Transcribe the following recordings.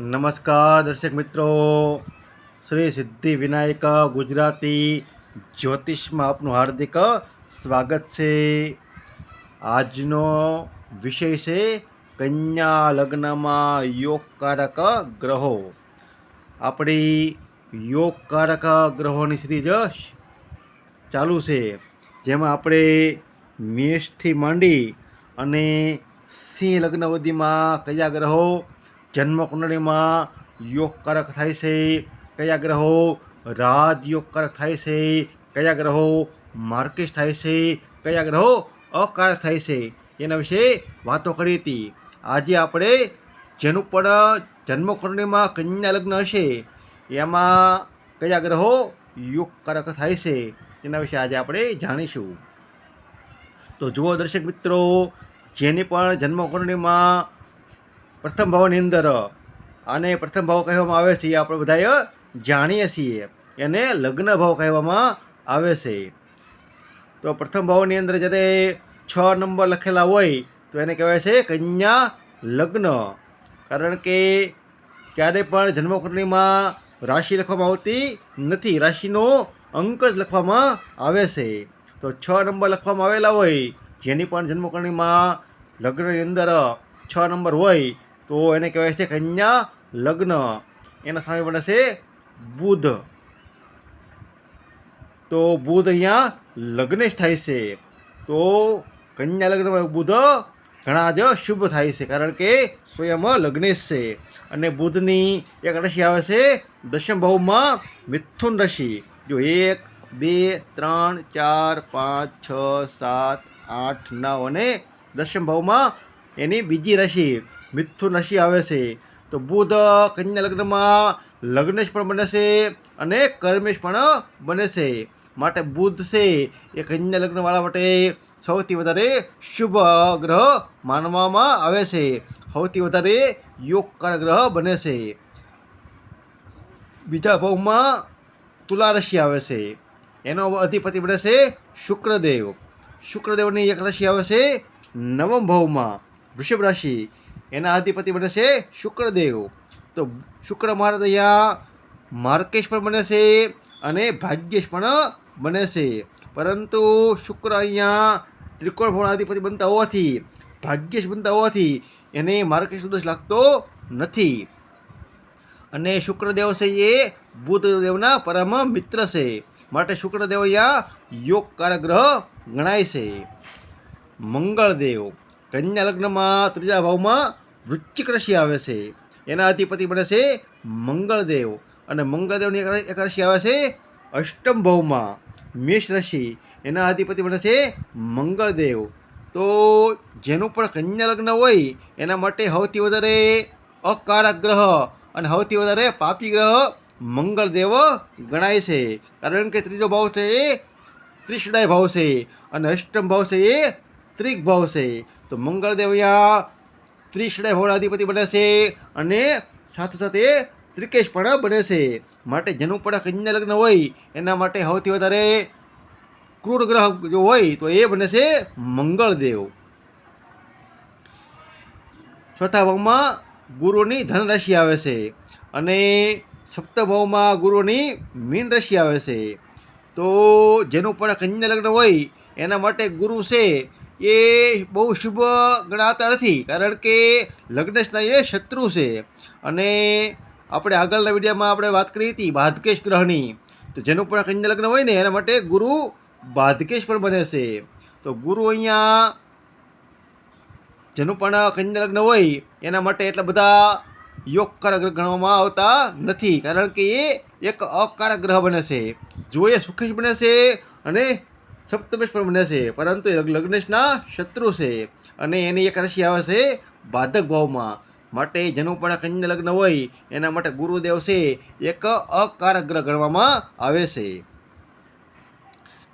નમસ્કાર દર્શક મિત્રો. શ્રી સિદ્ધિ વિનાયક ગુજરાતી જ્યોતિષમાં આપનું હાર્દિક સ્વાગત છે. આજનો વિષય છે કન્યા લગ્નમાં યોગકારક ગ્રહો. આપણી યોગકારક ગ્રહોની સિરીઝ ચાલુ છે. જેમાં આપણે મેષથી માંડી અને સિંહ લગ્ન સુધીમાં કયા ગ્રહો જન્મ કુંડળીમાં યોગકારક થાય છે, કયા ગ્રહો રાજયોગકારક થાય છે, કયા ગ્રહો માર્કેશ થાય છે, કયા ગ્રહો અકારક થાય છે, એના વિશે વાતો કરી હતી. આજે આપણે જેનું પણ જન્મકુંડળીમાં કન્યા લગ્ન હશે, એમાં કયા ગ્રહો યોગકારક થાય છે, એના વિશે આજે આપણે જાણીશું. તો જુઓ દર્શક મિત્રો, જેની પણ જન્મ કુંડળીમાં પ્રથમ ભાવની અંદર, આને પ્રથમ ભાવ કહેવામાં આવે છે, એ આપણે બધાએ જાણીએ છીએ. એને લગ્ન ભાવ કહેવામાં આવે છે. તો પ્રથમ ભાવની અંદર જ્યારે છ નંબર લખેલા હોય, તો એને કહેવાય છે કન્યા લગ્ન. કારણ કે ક્યારે પણ જન્મકુંડળીમાં રાશિ લખવામાં આવતી નથી, રાશિનો અંક જ લખવામાં આવે છે. તો છ નંબર લખવામાં આવેલા હોય, જેની પણ જન્મકુંડળીમાં લગ્નની અંદર છ નંબર હોય તો એને કહેવાય છે કન્યા લગ્ન. એના સામે બને છે બુધ. તો બુધ અહીંયા લગ્નેશ થાય છે. તો કન્યા લગ્નમાં બુધ ઘણા જ શુભ થાય છે, કારણ કે સ્વયં લગ્નેશ છે. અને બુધની એક રાશિ આવે છે દશમ ભાવમાં મિથુન રાશિ. જો એક, બે, ત્રણ, ચાર, પાંચ, છ, સાત, આઠ, નવ અને દશમ ભાવમાં એની બીજી રાશિ. મિથુન રાશિ આવે છે. તો બુધ કન્યા લગ્નમાં લગ્નેશ પણ બને છે અને કર્મેશ પણ બને છે. માટે બુધ છે એ કન્યા લગ્નવાળા માટે સૌથી વધારે શુભ ગ્રહ માનવામાં આવે છે. સૌથી વધારે યોગકાર ગ્રહ બને છે. બીજા ભાવમાં તુલા રાશિ આવે છે. એનો અધિપતિ બને છે શુક્રદેવ. શુક્રદેવની એક રાશિ આવે છે નવમ ભાવમાં વૃષભ રાશિ. એના અધિપતિ બને છે શુક્રદેવ. તો શુક્ર મહારાજ અહીંયા માર્કેશ પણ બને છે અને ભાગ્યેશ પણ બને છે. પરંતુ શુક્ર અહીંયા ત્રિકોણ ભવનાધિપતિ બનતા હોવાથી, ભાગ્યેશ બનતા હોવાથી એને માર્કેશ દોષ લાગતો નથી. અને શુક્રદેવ છે એ બુધદેવના પરમ મિત્ર છે. માટે શુક્રદેવ અહીંયા યોગકારક ગ્રહ ગણાય છે. મંગળદેવ કન્યા લગ્નમાં ત્રીજા ભાવમાં વૃશ્ચિક રાશિ આવે છે. એના અધિપતિ બને છે મંગળદેવ. અને મંગળદેવની એક રાશિ આવે છે અષ્ટમ ભાવમાં મેષ રાશિ. એના અધિપતિ બને છે મંગળદેવ. તો જેનું પણ કન્યા લગ્ન હોય, એના માટે સૌથી વધારે અકારક ગ્રહ અને સૌથી વધારે પાપી ગ્રહ મંગળદેવ ગણાય છે. કારણ કે ત્રીજો ભાવ છે એ ત્રિષ્ણાય ભાવ છે અને અષ્ટમ ભાવ છે એ ત્રિક ભાવ છે. તો મંગળદેવ અહીંયા ત્રિશડાય ભાવના અધિપતિ બને છે અને સાથે ત્રિકેશ પણ બને છે. માટે જેનું પણ કન્યા લગ્ન હોય, એના માટે સૌથી વધારે ક્રૂર ગ્રહ જો હોય, તો એ બને છે મંગળદેવ. ચોથા ભાવમાં ગુરુની ધન રાશિ આવે છે અને સપ્ત ભાવમાં ગુરુની મીન રાશિ આવે છે. તો જેનું પણ કન્યા લગ્ન હોય, એના માટે ગુરુ છે એ બહુ શુભ ગણાતા નથી, કારણ કે લગ્નેશના એ શત્રુ છે. અને આપણે આગળના વિડીયોમાં આપણે વાત કરી હતી બાધકેશ ગ્રહની. તો જેનું પણ કન્યા લગ્ન હોય ને, એના માટે ગુરુ બાધકેશ પણ બને છે. તો ગુરુ અહીંયા જેનું પણ કન્યા લગ્ન હોય, એના માટે એટલા બધા યોગકારક ગણવામાં આવતા નથી, કારણ કે એ એક અકારક ગ્રહ બને છે. જો એ સુખેશ બને છે અને સપ્તમેશ બને છે. પરંતુ લગ્નેશના શત્રુ છે અને એની એક રાશિ આવે છે બાધક ભાવમાં. માટે જેનું પણ કન્યા લગ્ન હોય, એના માટે ગુરુદેવ છે, એક અકારક ગ્રહ ગણવામાં આવે છે.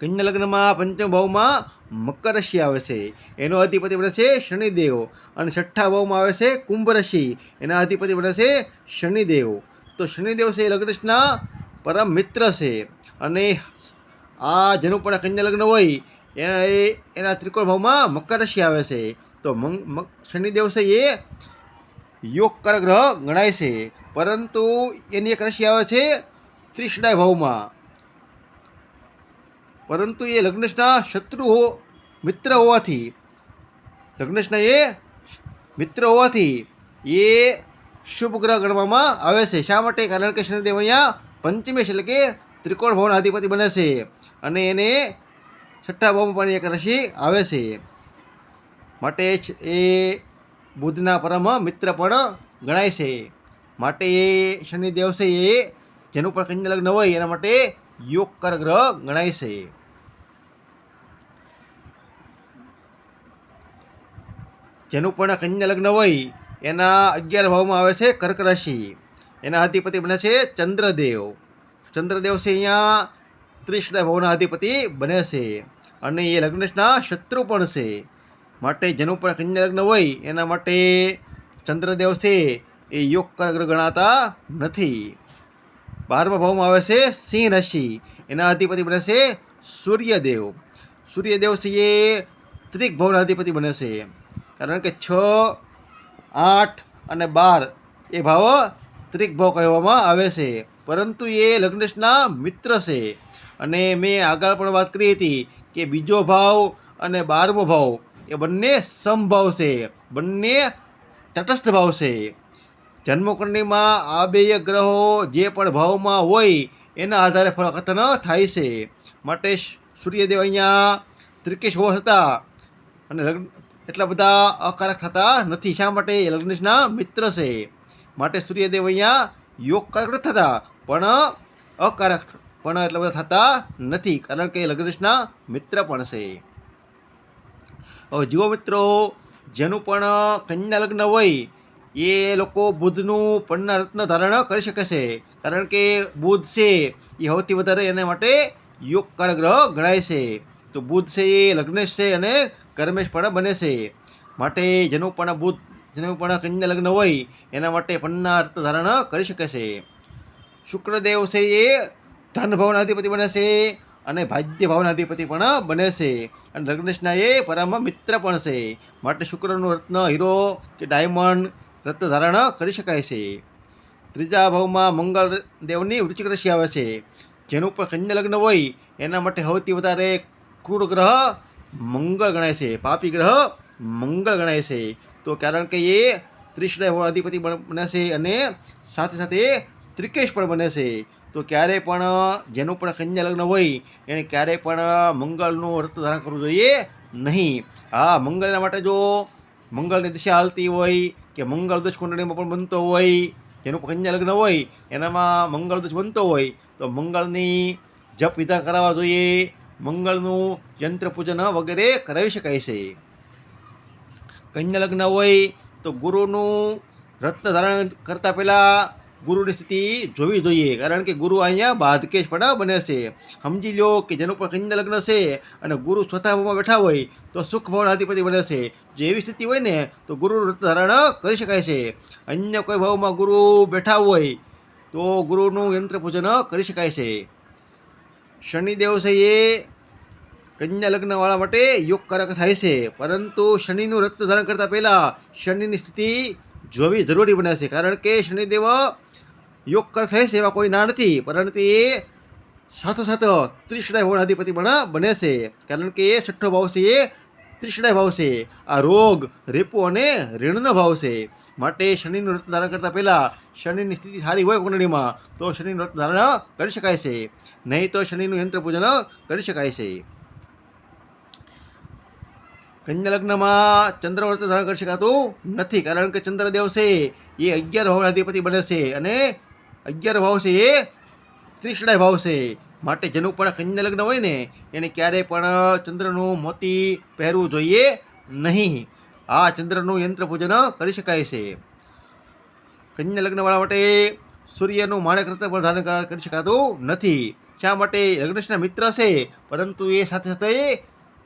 કન્યા લગ્નમાં પંચમ ભાવમાં મકર રાશિ આવે છે. એનો અધિપતિ બને છે શનિદેવ અને છઠ્ઠા ભાવમાં આવે છે કુંભ રાશિ. એના અધિપતિ બને છે શનિદેવ. તો શનિદેવ છે લગ્નેશના પરમ મિત્ર છે અને આ જેનું પણ કન્યા લગ્ન હોય, એના એ, એના ત્રિકોણ ભાવમાં મકર રાશિ આવે છે. તો મંગ શનિદેવ છે એ યોગકારક ગ્રહ ગણાય છે. પરંતુ એની એક રાશિ આવે છે ત્રિષ્ણાય ભાવમાં. પરંતુ એ લગ્નેશના શત્રુ હો, મિત્ર હોવાથી લગ્નેશના એ મિત્ર હોવાથી એ શુભ ગ્રહ ગણવામાં આવે છે. શા માટે? કારણ કે શનિદેવ અહીંયા પંચમેશ એટલે કે ત્રિકોણ ભવન અધિપતિ બને છે. અને એને છઠ્ઠા ભાવમાં પણ એક રસી આવે છે. માટે એ બુદ્ધના પરમ મિત્ર પણ ગણાય છે. માટે એ શનિદેવ છે એ, જેનું પણ કન્યા લગ્ન હોય એના માટે યોગ કર ગ્રહ ગણાય છે. જેનું પણ કન્યા લગ્ન હોય એના અગિયાર ભાવમાં આવે છે કર્ક રાશિ. એના અધિપતિ બને છે ચંદ્રદેવ. ચંદ્રદેવ છે અહીંયા ત્રીસના ભાવના અધિપતિ બને છે. અને એ લગ્નેશના શત્રુ પણ છે. માટે જેનું પણ કન્યા લગ્ન હોય, એના માટે ચંદ્રદેવ છે, એ યોગ કરગ્ર ગણાતા નથી. બારમા ભાવમાં આવે છે સિંહ રાશિ. એના અધિપતિ બને છે સૂર્યદેવ. સૂર્યદેવ છે એ ત્રિક ભાવના અધિપતિ બને છે. કારણ કે છ, આઠ અને બાર એ ભાવ ત્રિક ભાવ કહેવામાં આવે છે. પરંતુ એ લગ્નેશના મિત્ર છે. અને મેં આગળ પણ વાત કરી હતી કે બીજો ભાવ અને બારમો ભાવ, એ બંને સમભાવ છે, બંને તટસ્થ ભાવ છે. જન્મકુંડળીમાં આ બે ગ્રહો જે પણ ભાવમાં હોય, એના આધારે ફળકથન થાય છે. માટે સૂર્યદેવ અહીંયા ત્રિકેશ હોવા છતાં અને લગ્ન એટલા બધા અકારક થતા નથી. શા માટે? એ લગ્નેશના મિત્ર છે. માટે સૂર્યદેવ અહીંયા યોગકારક નથી થતા, પણ અકારક પણ એટલા બધા થતા નથી, કારણ કે લગ્નેશના મિત્ર પણ છે. હવે જુઓ મિત્રો, જેનું પણ કન્યા લગ્ન હોય, એ લોકો બુધનું પણના રત્ન ધારણ કરી શકે છે. કારણ કે બુધ છે, એ સૌથી વધારે એના માટે યોગકાર ગ્રહ ગણાય છે. તો બુધ છે એ લગ્નેશ છે અને કર્મેશ પણ બને છે. માટે જેનું પણ બુધ, જેનું પણ કન્યા લગ્ન હોય, એના માટે પન્ના રત્ન ધારણ કરી શકે છે. શુક્રદેવ છે એ ધન ભાવના અધિપતિ બને છે અને ભાગ્ય ભાવના અધિપતિ પણ બને છે. અને લગ્નેશના એ પરમ મિત્ર પણ છે. માટે શુક્રનું રત્ન, હીરો કે ડાયમંડ રત્ન ધારણ કરી શકાય છે. ત્રીજા ભાવમાં મંગળ દેવની વૃશ્ચિક રાશિ આવે છે. જેનું પર કન્યા લગ્ન હોય, એના માટે સૌથી વધારે ક્રૂર ગ્રહ મંગળ ગણાય છે. પાપી ગ્રહ મંગળ ગણાય છે. તો કારણ કે એ ભાવના અધિપતિ પણ બને છે અને સાથે સાથે ત્રિકેશ પણ બને છે. તો ક્યારેય પણ જેનું પણ કન્યા લગ્ન હોય, એને ક્યારેય પણ મંગળનું વ્રત ધારણ કરવું જોઈએ નહીં. હા, મંગળના માટે જો મંગળની દિશા હાલતી હોય કે મંગળ દોષ કુંડળીમાં પણ બનતો હોય, જેનું કન્યા લગ્ન હોય, એનામાં મંગળ દોષ બનતો હોય, તો મંગળની જપ વિધા કરાવવા જોઈએ, મંગળનું યંત્ર પૂજન વગેરે કરાવી શકાય છે. કન્યા લગ્ન હોય તો ગુરુનું રત્ન ધારણ કરતાં પહેલાં ગુરુની સ્થિતિ જોવી જોઈએ, કારણ કે ગુરુ અહીંયા બાધકેશ પણ બને છે. સમજી લો કે જેનું પણ કન્યા લગ્ન છે અને ગુરુ ચોથા ભાવમાં બેઠા હોય તો સુખ ભાવના અધિપતિ બને છે. જો એવી સ્થિતિ હોય ને તો ગુરુનું ધારણ કરી શકાય છે. અન્ય કોઈ ભાવમાં ગુરુ બેઠા હોય તો ગુરુનું યંત્ર પૂજન કરી શકાય છે. શનિદેવ છે એ કન્યા લગ્નવાળા માટે યોગકારક થાય છે, પરંતુ શનિનું રક્ત ધારણ કરતાં પહેલાં શનિની સ્થિતિ જોવી જરૂરી બને છે, કારણ કે શનિદેવ યોગકારક થાય છે એવા કોઈ ના નથી, પરંતુ એ સાથોસાથ ત્રિશડાય ભવન અધિપતિ પણ બને છે. કારણ કે એ છઠ્ઠો ભાવ છે એ ત્રિશડાય ભાવ છે. આ રોગ, રેપો અને ઋણનો ભાવ છે. માટે શનિનું રત્ન ધારણ કરતાં પહેલાં શનિની સ્થિતિ સારી હોય કુંડળીમાં તો શનિનું રત્ન ધારણ કરી શકાય છે. નહીં તો શનિનું યંત્ર પૂજન કરી શકાય છે. કન્યા લગ્નમાં ચંદ્રવ્રત ધારણ કરી શકાતું નથી, કારણ કે ચંદ્રદેવ છે એ અગિયાર ભાવના અધિપતિ બને છે અને અગિયાર ભાવ છે એ ત્રિશડાય ભાવ છે. માટે જેનું પણ કન્યા લગ્ન હોય ને, એને ક્યારેય પણ ચંદ્રનું મોતી પહેરવું જોઈએ નહીં. આ ચંદ્રનું યંત્ર પૂજન કરી શકાય છે. કન્યા લગ્નવાળા માટે સૂર્યનું માણેક રત્ન પણ ધારણ કરી શકાતું નથી. શા માટે લગ્નશના મિત્ર છે, પરંતુ એ સાથે સાથે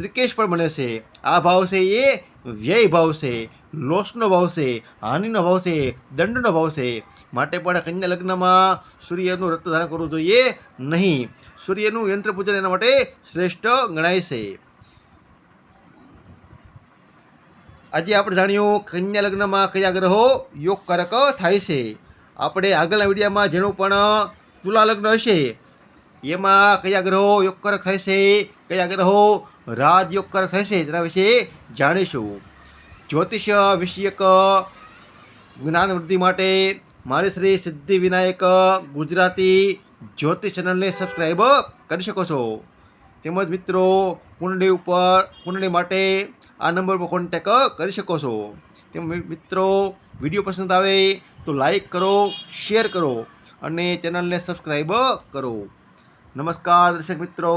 ત્રિકેશ પણ બને છે. આ ભાવ છે એ વ્યય ભાવ છે, લોસનો ભાવ છે, હાનિનો ભાવ છે, દંડનો ભાવ છે. માટે પણ કન્યા લગ્નમાં સૂર્યનું રત્ન ધારણ કરવું જોઈએ નહીં. સૂર્યનું યંત્ર પૂજન એના માટે શ્રેષ્ઠ ગણાય છે. આજે આપણે જાણ્યું કન્યા લગ્નમાં કયા ગ્રહો યોગકારક થાય છે. આપણે આગળના વિડીયામાં જેનું પણ તુલા લગ્ન હશે, એમાં કયા ગ્રહો યોગકારક થાય છે, કયા ગ્રહો રાજ યોગકારક થાય છે તેના વિશે જાણીશું. જ્યોતિષ વિષયક જ્ઞાન વૃદ્ધિ માટે મારી શ્રી સિદ્ધિ વિનાયક ગુજરાતી જ્યોતિષ ચેનલને સબસ્ક્રાઈબ કરી શકો છો. તેમજ મિત્રો, કુંડળી ઉપર, કુંડળી માટે આ નંબર પર કોન્ટેક કરી શકો છો. તેમ મિત્રો, વીડિયો પસંદ આવે તો લાઈક કરો શેર કરો અને ચેનલને સબસ્ક્રાઈબ કરો. નમસ્કાર દર્શક મિત્રો.